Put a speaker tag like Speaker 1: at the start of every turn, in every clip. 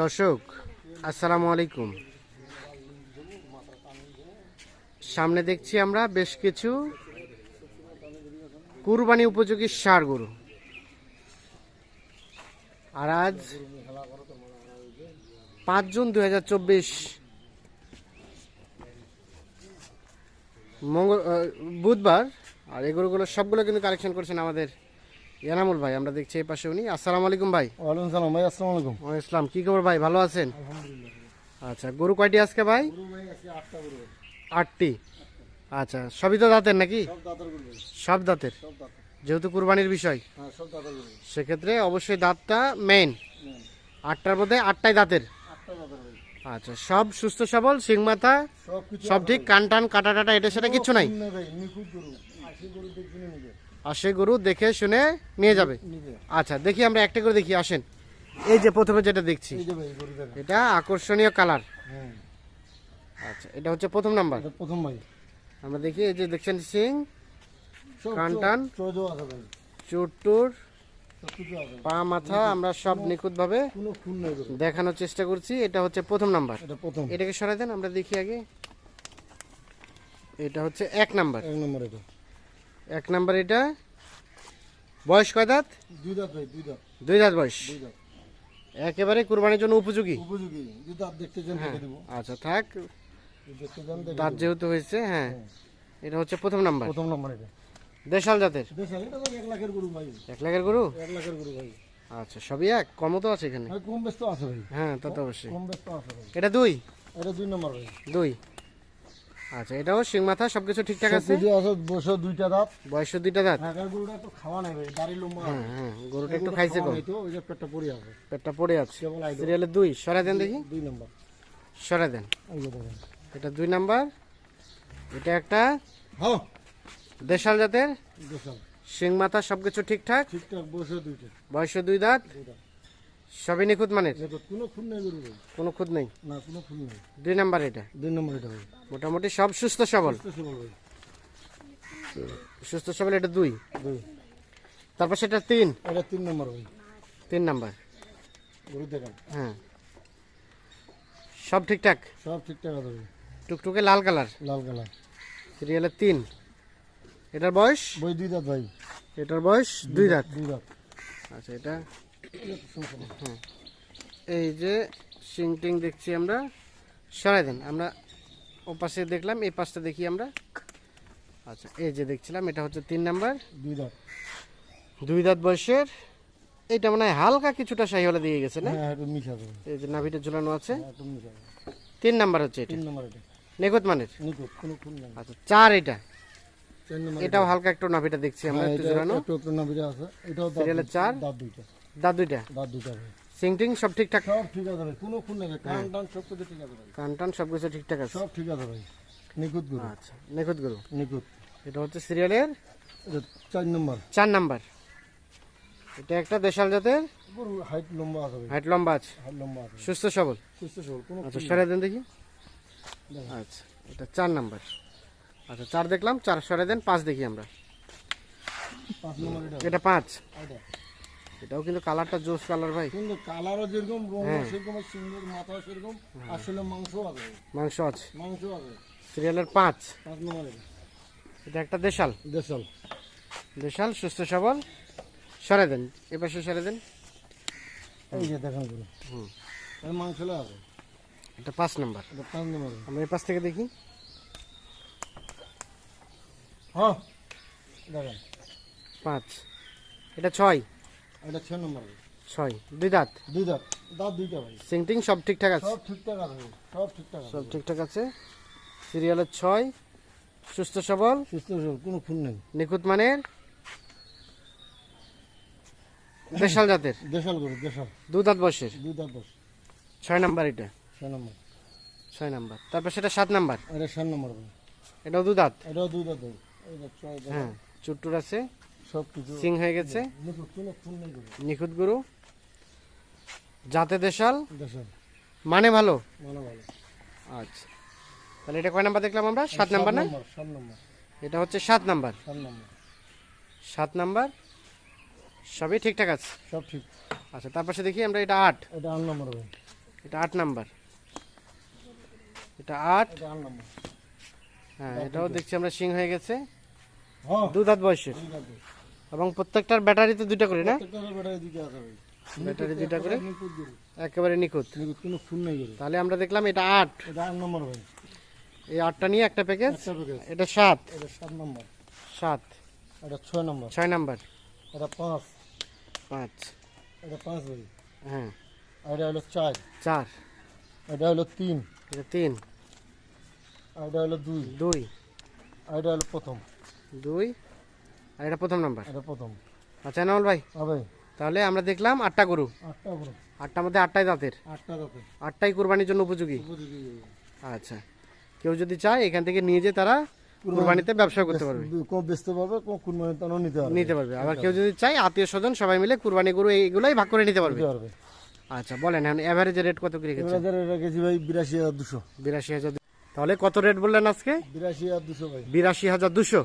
Speaker 1: দর্শক, আসসালামু আলাইকুম। সামনে দেখছি আমরা বেশ কিছু কুরবানি উপযোগী সার গরু। আর আজ পাঁচ জুন দুই হাজার চব্বিশ মঙ্গল বুধবার, আর এই গরুগুলো সবগুলো কিন্তু কালেকশন করছেন আমাদের এনামুল ভাই আমরা দেখছি এই পাশে উনি। আসসালামু আলাইকুম ভাই।
Speaker 2: ওয়ালাইকুম সালাম ভাই আসসালামু আলাইকুম।
Speaker 1: ওয়া ইসলাম কি খবর ভাই? ভালো আছেন? আলহামদুলিল্লাহ। আচ্ছা গরু কয়টি আজকে ভাই? গরু ভাই আজকে 8টা গরু আটটি। আচ্ছা সবই তো দাঁতের নাকি?
Speaker 2: সব দাঁতের গরু
Speaker 1: সব দাঁতের?
Speaker 2: সব দাঁতের।
Speaker 1: যেহেতু কুরবানির বিষয়।
Speaker 2: হ্যাঁ সব দাঁতের গরু
Speaker 1: সেক্ষেত্রে অবশ্যই দাঁতটা মেইন আটটার মধ্যে আটটাই দাঁতের। আচ্ছা সব সুস্থ সবল সিং মাথা
Speaker 2: সব কিছু
Speaker 1: ঠিক কান টান কাটা টাটা এটা সেটা কিচ্ছু নাই? আর গরু দেখে শুনে নিয়ে যাবে। আচ্ছা দেখি আমরা একটা করে দেখি আসেন। এই যে প্রথমে যেটা দেখছি। এটা আকর্ষণীয় কালার।
Speaker 2: হ্যাঁ।
Speaker 1: আচ্ছা এটা হচ্ছে প্রথম নাম্বার।
Speaker 2: প্রথম ভাই।
Speaker 1: আমরা দেখি এই যে দেখছেন সিং
Speaker 2: সব
Speaker 1: কান টান?
Speaker 2: চোজ আছে ভাই।
Speaker 1: চুট্টুর
Speaker 2: সব কিছু আছে।
Speaker 1: পা মাথা আমরা সব নিখুঁতভাবে দেখানোর চেষ্টা করছি এটা হচ্ছে প্রথম নাম্বার। এটাকে সরাই দেন আমরা দেখি আগে। এটা হচ্ছে এক নাম্বার।
Speaker 2: এক নম্বর এটা।
Speaker 1: এক নাম্বার এটা। বয়স কয় দাঁত?
Speaker 2: দুই দাঁত ভাই দুই দাঁত।
Speaker 1: দুই দাঁত বয়স।
Speaker 2: দুই দাঁত।
Speaker 1: একেবারে কুরবানির জন্য উপযোগী?
Speaker 2: দাঁত দেখতে চান
Speaker 1: হ্যাঁ।
Speaker 2: দেখে দিব।
Speaker 1: আচ্ছা থাক।
Speaker 2: দেখতে চান
Speaker 1: দাঁত যেহেতু হয়েছে হ্যাঁ। এটা হচ্ছে প্রথম নাম্বার।
Speaker 2: প্রথম নম্বর এটা।
Speaker 1: দেশাল জাতের?
Speaker 2: দেশাল এটা ভাই এক লাখের গরু ভাই।
Speaker 1: লাখের গরু?
Speaker 2: এক লাখের গরু ভাই।
Speaker 1: আচ্ছা সবই এক? কমও তো আছে এখানে।
Speaker 2: কম ব্যস্ত আছে ভাই।
Speaker 1: হ্যাঁ তা তো অবশ্যই।
Speaker 2: কম ব্যস্ত আছে ভাই।
Speaker 1: এটা দুই?
Speaker 2: এটা দুই নম্বর ভাই।
Speaker 1: দুই? আচ্ছা এটাও সিং মাথা সবকিছু ঠিকঠাক আছে?
Speaker 2: বসে দুইটা দাঁত।
Speaker 1: বয়স দুইটা দাঁত?
Speaker 2: ঢাকার গরুটা খাওয়া নাই ভাই দাড়ি লম্বা।
Speaker 1: হ্যাঁ হ্যাঁ গরুটা একটু খাইছে কম।
Speaker 2: তো ওই যে পেটটা পড়ে আছে।
Speaker 1: পেটটা পড়ে আছে। সিরিয়ালে দুই সরাই দেন দেখি।
Speaker 2: দুই নম্বর।
Speaker 1: সরাই দেন। এটা দুই নাম্বার এটা একটা
Speaker 2: হ্যাঁ।
Speaker 1: দেশাল জাতের
Speaker 2: দেশাল।
Speaker 1: সিং মাথা সবকিছু ঠিকঠাক?
Speaker 2: ঠিকঠাক বসে দুইটা।
Speaker 1: বয়স দুই দাঁত।
Speaker 2: দুইটা
Speaker 1: সবই নিখুঁত মানের?
Speaker 2: কোনো খুন নেই গরু
Speaker 1: কোনো খুঁত নেই?
Speaker 2: না কোনো খুন নেই।
Speaker 1: দুই নাম্বার এটা?
Speaker 2: দুই নম্বর এটা
Speaker 1: মোটামুটি সব সুস্থ সবল?
Speaker 2: সুস্থ সবল
Speaker 1: এটা দুই?
Speaker 2: দুই।
Speaker 1: তারপর সেটা তিন?
Speaker 2: এটা তিন নম্বর ভাই
Speaker 1: তিন নাম্বার।
Speaker 2: গরু দেখান।
Speaker 1: হ্যাঁ। সব ঠিকঠাক?
Speaker 2: সব ঠিকঠাক আছে
Speaker 1: টুকটুকে লাল কালার?
Speaker 2: লাল কালার।
Speaker 1: সিরিয়ালে তিন। এটার বয়স?
Speaker 2: বই দুই দাঁত ভাই।
Speaker 1: এটার বয়স দুই দাঁত।
Speaker 2: দুই দাঁত।
Speaker 1: আচ্ছা এটা। এই যে সিংটিং দেখছি আমরা। সরাই দেন আমরা ও পাশে দেখলাম এই পাশটা দেখি আমরা। আচ্ছা এই যে দেখছিলাম এটা হচ্ছে তিন নাম্বার।
Speaker 2: দুই দাঁত।
Speaker 1: দুই দাঁত বয়সের। এটা মনে হয় হালকা কিছুটা শাহিওয়ালা দিয়ে গেছে না?
Speaker 2: হ্যাঁ
Speaker 1: এই যে নাভিটা ঝুলানো আছে।
Speaker 2: হ্যাঁ,
Speaker 1: তিন নাম্বার হচ্ছে এটা। মানের?
Speaker 2: নিখুঁত নেই।
Speaker 1: আচ্ছা চার এটা। এটাও হালকা একটু নাভিটা দেখছি আমরা
Speaker 2: হ্যাঁ,
Speaker 1: একটু ঝুলানো।
Speaker 2: একটু একটু নাভিটা আছে। এটাও
Speaker 1: চার?
Speaker 2: দাঁত দুইটা।
Speaker 1: দাঁত দুইটা?
Speaker 2: দাঁত দুইটা ভাই
Speaker 1: সব ঠিকঠাক?
Speaker 2: সব ঠিক আছে ভাই কোনো খুন নেই। কান টান সব কিছু ঠিক আছে ভাই।
Speaker 1: কান টান সব কিছু ঠিকঠাক আছে?
Speaker 2: সব ঠিক আছে ভাই নিখুঁত গরু।
Speaker 1: আচ্ছা নেখুত গরু?
Speaker 2: নিখুঁত।
Speaker 1: এটা হচ্ছে সিরিয়ালের?
Speaker 2: চার নম্বর।
Speaker 1: চার নাম্বার। এটা একটা দেশাল জাতের?
Speaker 2: গরু হাইট লম্বা আছে ভাই।
Speaker 1: হাইট লম্বা আছে।
Speaker 2: হাইট লম্বা আছে।
Speaker 1: সুস্থ সবল?
Speaker 2: সুস্থ সবল কোনো
Speaker 1: আচ্ছা দেন দেখি। আচ্ছা এটা চার নাম্বার। আচ্ছা চার দেখলাম চার সরাই দেন পাঁচ দেখি আমরা।
Speaker 2: পাঁচ নম্বর এটা।
Speaker 1: পাঁচ। এটাও কিন্তু কালারটা জোস কালার ভাই।
Speaker 2: কিন্তু কালারও যেরকম রঙ
Speaker 1: হ্যাঁ।
Speaker 2: সেরকম সিংহের মাথা সেরকম আসলে মাংস আছে।
Speaker 1: মাংস আছে।
Speaker 2: মাংস আছে।
Speaker 1: সিরিয়ালের পাঁচ।
Speaker 2: পাঁচ নম্বর এটা
Speaker 1: একটা দেশাল।
Speaker 2: দেশাল।
Speaker 1: দেশাল সুস্থ সবল। সরাই দেন এপাশে সরাই দেন।
Speaker 2: এই যে দেখেন গরু
Speaker 1: হুম।
Speaker 2: মাংস আছে।
Speaker 1: এটা পাঁচ নম্বর
Speaker 2: এটা পাঁচ নম্বর
Speaker 1: আমরা এই পাশ থেকে দেখি।
Speaker 2: হ্যাঁ। দেখেন।
Speaker 1: পাঁচ। এটা ছয়।
Speaker 2: এটা ছয় নম্বর
Speaker 1: ছয়। দুই দাঁত?
Speaker 2: দুই দাঁত। দাঁত দুইটা ভাই।
Speaker 1: সিংটিং সব ঠিকঠাক আছে?
Speaker 2: সব ঠিকঠাক আছে সব ঠিকঠাক আছে
Speaker 1: সব ঠিকঠাক আছে? সিরিয়ালের ছয়। সুস্থ সবল?
Speaker 2: সুস্থ সবল কোনো খুন নেই।
Speaker 1: নিখুঁত মানের দেশাল জাতের?
Speaker 2: দেশাল গরু দেশাল।
Speaker 1: দু দাঁত বয়সের?
Speaker 2: দুই দাঁত দশ
Speaker 1: ছয় নাম্বার এটা?
Speaker 2: ছয় নম্বর।
Speaker 1: ছয় নাম্বার। তারপর সেটা সাত নাম্বার?
Speaker 2: এটা সাত নম্বর
Speaker 1: এটাও দু দাঁত?
Speaker 2: এটাও ছয় দাঁত।
Speaker 1: হ্যাঁ চুট্টুর আছে।
Speaker 2: সব কিছু
Speaker 1: সিং হয়ে গেছে।
Speaker 2: নিখুঁত গরু।
Speaker 1: জাতে দেশাল।
Speaker 2: দেশাল।
Speaker 1: মানে ভালো? আচ্ছা। তাহলে এটা কয় নাম্বার দেখলাম আমরা? সাত নাম্বার না?
Speaker 2: সাত নম্বর।
Speaker 1: এটা হচ্ছে সাত নাম্বার।
Speaker 2: সাত নম্বর।
Speaker 1: সাত নাম্বার। সবই ঠিকঠাক আছে?
Speaker 2: সব ঠিক।
Speaker 1: আচ্ছা তার পাশে দেখি আমরা এটা আট।
Speaker 2: এটা আট নম্বর
Speaker 1: এটা আট নাম্বার। এটা আট। হ্যাঁ এটাও দেখছি আমরা সিং হয়ে গেছে।
Speaker 2: হ্যাঁ।
Speaker 1: দু দাঁত বয়সের। এবং প্রত্যেকটার ব্যাটারিতে দুইটা করে না?
Speaker 2: ব্যাটারি
Speaker 1: দুইটা করে? একেবারে নিখুঁত।
Speaker 2: কোনো নেই
Speaker 1: তাহলে আমরা দেখলাম এটা আট।
Speaker 2: এটা আট নম্বর ভাই।
Speaker 1: এই আটটা নিয়ে একটা প্যাকেজ এটা সাত।
Speaker 2: এটা সাত নম্বর।
Speaker 1: সাত।
Speaker 2: এটা ছয় নম্বর।
Speaker 1: ছয় নাম্বার।
Speaker 2: এটা পাঁচ।
Speaker 1: পাঁচ।
Speaker 2: এটা পাঁচ ভাই।
Speaker 1: হ্যাঁ।
Speaker 2: এটা হলো চার।
Speaker 1: চার।
Speaker 2: এটা হলো তিন।
Speaker 1: এটা তিন।
Speaker 2: এটা হলো দুই।
Speaker 1: দুই।
Speaker 2: এটা হলো প্রথম।
Speaker 1: দুই। আর এটা প্রথম নাম্বার?
Speaker 2: এটা প্রথম।
Speaker 1: আচ্ছা নামল ভাই।
Speaker 2: ভাই
Speaker 1: তাহলে আমরা দেখলাম আটটা গরু।
Speaker 2: আটটা বড়
Speaker 1: আটটার মধ্যে আটটাই দাঁতের।
Speaker 2: আটটা দাঁতে
Speaker 1: আটটাই কুরবানির জন্য উপযোগী? আচ্ছা। কেউ যদি চায় এখান থেকে নিয়ে যেয়ে তারা কুরবানিতে ব্যবসা করতে পারবে।
Speaker 2: কেউ বেচতে পারবে কেউ কুরবানি তানও নিতে পারবে।
Speaker 1: নিতে পারবে। আবার কেউ যদি চায় আত্মীয় স্বজন সবাই মিলে কুরবানি গরু এইগুলোই ভাগ করে নিতে পারবে।
Speaker 2: পারবে।
Speaker 1: আচ্ছা বলেন এখন এভারেজের রেট কত করে রেখেছে
Speaker 2: কেজি ভাই বিরাশি হাজার দুশো।
Speaker 1: বিরাশি হাজার তাহলে কত রেট বললেন আজকে?
Speaker 2: বিরাশি হাজার দুশো ভাই।
Speaker 1: বিরাশি হাজার দুশো।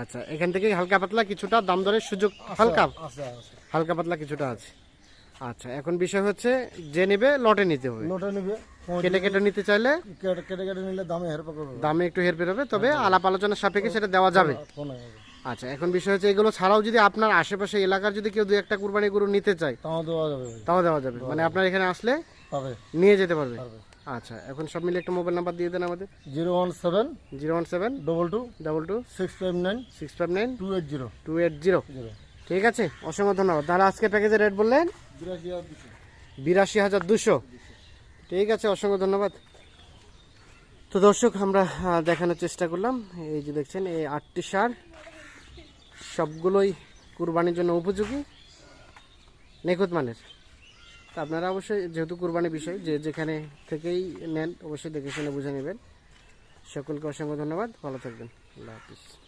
Speaker 1: আচ্ছা এখান থেকে হালকা পাতলা কিছুটা দাম দরের সুযোগ হালকা? হালকা পাতলা কিছুটা আছে। আচ্ছা এখন বিষয় হচ্ছে যে নেবে লটে নিতে হবে।
Speaker 2: লোটা নেবে
Speaker 1: কেটে কেটে নিতে চাইলে?
Speaker 2: কেটে কেটে নিলে দামে হেরপা করবে।
Speaker 1: দামে একটু হেরফের হবে তবে আলাপ আলোচনার সাপেক্ষে সেটা দেওয়া যাবে। আচ্ছা এখন বিষয় হচ্ছে এগুলো ছাড়াও যদি আপনার আশেপাশে এলাকার যদি কেউ দু একটা কুরবানি গরু নিতে চায়
Speaker 2: তাও দেওয়া যাবে।
Speaker 1: তাও দেওয়া যাবে। মানে আপনার এখানে আসলে নিয়ে যেতে পারবে। আচ্ছা এখন সব মিলে একটা মোবাইল নাম্বার দিয়ে দেন আমাদের।
Speaker 2: Zero one seven
Speaker 1: zero one seven
Speaker 2: double two
Speaker 1: double two
Speaker 2: six five nine
Speaker 1: six five nine
Speaker 2: two eight zero
Speaker 1: two eight zero ঠিক আছে অসংখ্য ধন্যবাদ। তাহলে আজকে প্যাকেজের রেট বললেন?
Speaker 2: বিরাশি হাজার দুশো।
Speaker 1: ঠিক আছে অসংখ্য ধন্যবাদ। তো দর্শক আমরা দেখানোর চেষ্টা করলাম। এই যে দেখছেন এই আটটি সার সবগুলোই কুরবানির জন্য উপযোগী নিখুঁত মানের। তা আপনারা অবশ্যই, যেহেতু কোরবানি বিষয়, যে যেখানে থেকেই নেন, অবশ্যই দেখে শুনে বুঝে নেবেন। সকলকে অসংখ্য ধন্যবাদ। ভালো থাকবেন। আল্লাহ হাফিজ।